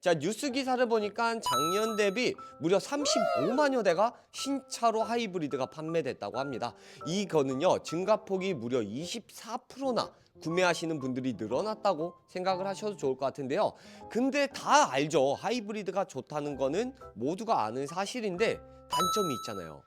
자 뉴스 기사를 보니까 작년 대비 무려 35만여 대가 신차로 하이브리드가 판매됐다고 합니다. 이거는요 증가폭이 무려 24%나 구매하시는 분들이 늘어났다고 생각을 하셔도 좋을 것 같은데요. 근데 다 알죠. 하이브리드가 좋다는 거는 모두가 아는 사실인데 단점이 있잖아요.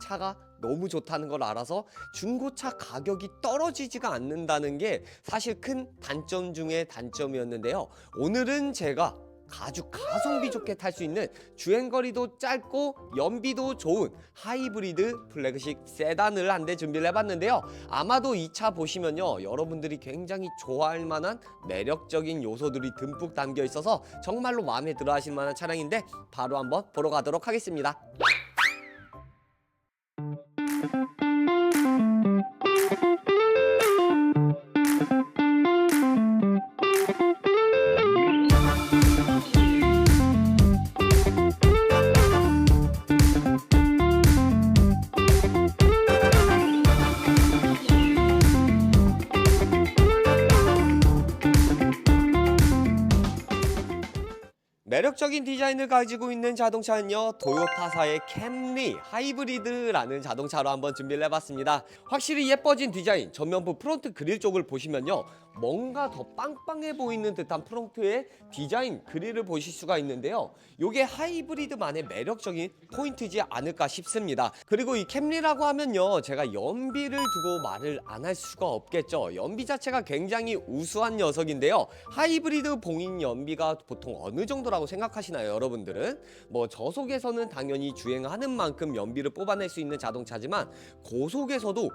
차가 너무 좋다는 걸 알아서 중고차 가격이 떨어지지가 않는다는 게 사실 큰 단점 중에 단점이었는데요. 오늘은 제가 아주 가성비 좋게 탈 수 있는 주행거리도 짧고 연비도 좋은 하이브리드 플래그십 세단을 한 대 준비를 해봤는데요. 아마도 이 차 보시면요. 여러분들이 굉장히 좋아할 만한 매력적인 요소들이 듬뿍 담겨 있어서 정말로 마음에 들어 하실 만한 차량인데 바로 한번 보러 가도록 하겠습니다. 매력적인 디자인을 가지고 있는 자동차는요 도요타사의 캠리 하이브리드라는 자동차로 한번 준비를 해봤습니다. 확실히 예뻐진 디자인 전면부 프론트 그릴 쪽을 보시면요 뭔가 더 빵빵해 보이는 듯한 프론트의 디자인 그릴을 보실 수가 있는데요. 요게 하이브리드만의 매력적인 포인트지 않을까 싶습니다. 그리고 이 캠리라고 하면요 제가 연비를 두고 말을 안 할 수가 없겠죠. 연비 자체가 굉장히 우수한 녀석인데요. 하이브리드 봉인 연비가 보통 어느 정도라고 생각하시나요 여러분들은? 뭐 저속에서는 당연히 주행하는 만큼 연비를 뽑아낼 수 있는 자동차지만 고속에서도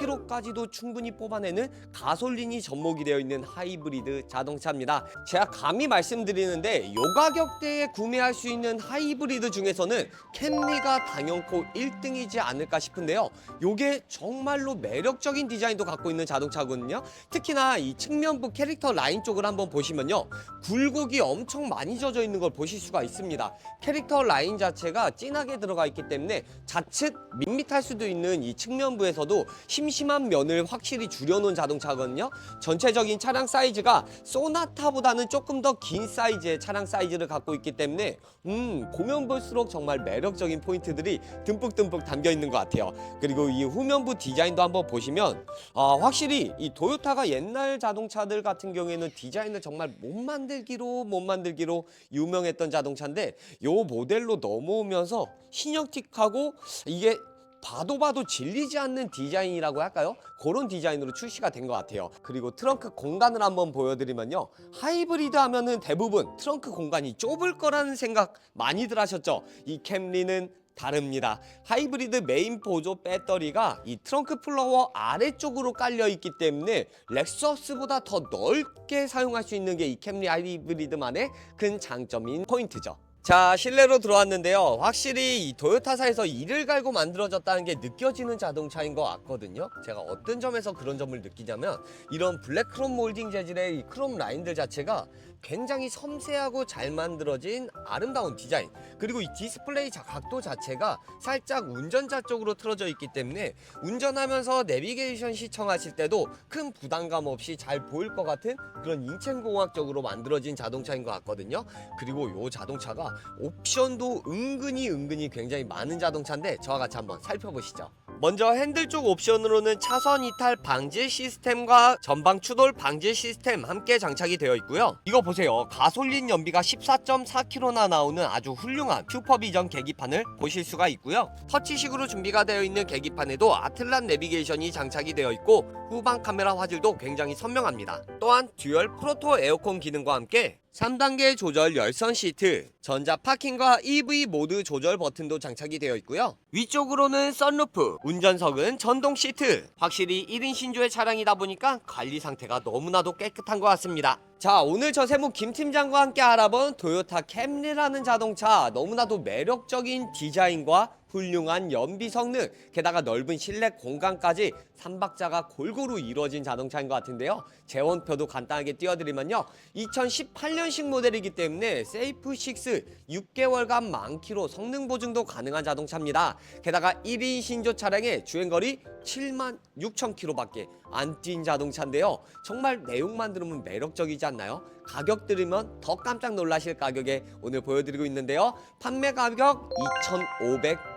15km까지도 충분히 뽑아내는 가솔린이 접목이 되어 있는 하이브리드 자동차입니다. 제가 감히 말씀드리는데 요 가격대에 구매할 수 있는 하이브리드 중에서는 캠리가 당연코 1등이지 않을까 싶은데요. 요게 정말로 매력적인 디자인도 갖고 있는 자동차거든요. 특히나 이 측면부 캐릭터 라인 쪽을 한번 보시면요. 굴곡이 엄청 많이 젖어 있는 걸 보실 수가 있습니다. 캐릭터 라인 자체가 진하게 들어가 있기 때문에 자칫 밋밋할 수도 있는 이 측면부에서도 심심한 면을 확실히 줄여놓은 자동차거든요. 전 체적인 차량 사이즈가 소나타보다는 조금 더 긴 사이즈의 차량 사이즈를 갖고 있기 때문에 음 보면 볼수록 정말 매력적인 포인트들이 듬뿍듬뿍 담겨 있는 것 같아요. 그리고 이 후면부 디자인도 한번 보시면 아, 확실히 이 도요타가 옛날 자동차들 같은 경우에는 디자인을 정말 못 만들기로 못 만들기로 유명했던 자동차인데 요 모델로 넘어오면서 신형틱하고 이게 봐도 봐도 질리지 않는 디자인이라고 할까요? 그런 디자인으로 출시가 된 것 같아요. 그리고 트렁크 공간을 한번 보여드리면요. 하이브리드 하면은 대부분 트렁크 공간이 좁을 거라는 생각 많이들 하셨죠? 이 캠리는 다릅니다. 하이브리드 메인 보조 배터리가 이 트렁크 플로어 아래쪽으로 깔려 있기 때문에 렉서스보다 더 넓게 사용할 수 있는 게 이 캠리 하이브리드만의 큰 장점인 포인트죠. 자 실내로 들어왔는데요. 확실히 이 도요타사에서 이를 갈고 만들어졌다는 게 느껴지는 자동차인 것 같거든요. 제가 어떤 점에서 그런 점을 느끼냐면 이런 블랙 크롬 몰딩 재질의 이 크롬 라인들 자체가 굉장히 섬세하고 잘 만들어진 아름다운 디자인. 그리고 이 디스플레이 자- 각도 자체가 살짝 운전자 쪽으로 틀어져 있기 때문에 운전하면서 내비게이션 시청하실 때도 큰 부담감 없이 잘 보일 것 같은 그런 인체공학적으로 만들어진 자동차인 것 같거든요. 그리고 이 자동차가 옵션도 은근히 은근히 굉장히 많은 자동차인데 저와 같이 한번 살펴보시죠 먼저 핸들 쪽 옵션으로는 차선 이탈 방지 시스템과 전방 추돌 방지 시스템 함께 장착이 되어 있고요. 이거 보세요. 가솔린 연비가 14.4km나 나오는 아주 훌륭한 슈퍼비전 계기판을 보실 수가 있고요. 터치식으로 준비가 되어 있는 계기판에도 아틀란 내비게이션이 장착이 되어 있고 후방 카메라 화질도 굉장히 선명합니다. 또한 듀얼 프로토 에어컨 기능과 함께 3단계 조절 열선 시트, 전자 파킹과 EV 모드 조절 버튼도 장착이 되어 있고요. 위쪽으로는 썬루프, 운전석은 전동 시트. 확실히 1인 신조의 차량이다 보니까 관리 상태가 너무나도 깨끗한 것 같습니다. 자, 오늘 저 세무 김 팀장과 함께 알아본 토요타 캠리라는 자동차 너무나도 매력적인 디자인과 훌륭한 연비 성능, 게다가 넓은 실내 공간까지 삼박자가 골고루 이루어진 자동차인 것 같은데요. 재원표도 간단하게 띄워드리면요. 2018년식 모델이기 때문에 세이프 6 6개월간 만키로 성능 보증도 가능한 자동차입니다. 게다가 1인 신조 차량의 주행거리 7만 6천 킬로밖에 안 뛴 자동차인데요. 정말 내용만 들으면 매력적이지 않나요? 가격 들으면 더 깜짝 놀라실 가격에 오늘 보여드리고 있는데요. 판매 가격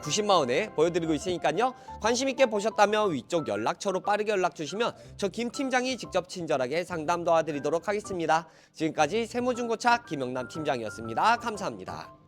2,590만 원에 보여드리고 있으니까요. 관심 있게 보셨다면 위쪽 연락처로 빠르게 연락 주시면 저 김 팀장이 직접 친절하게 상담 도와드리도록 하겠습니다. 지금까지 세무중고차 김영남 팀장이었습니다. 감사합니다.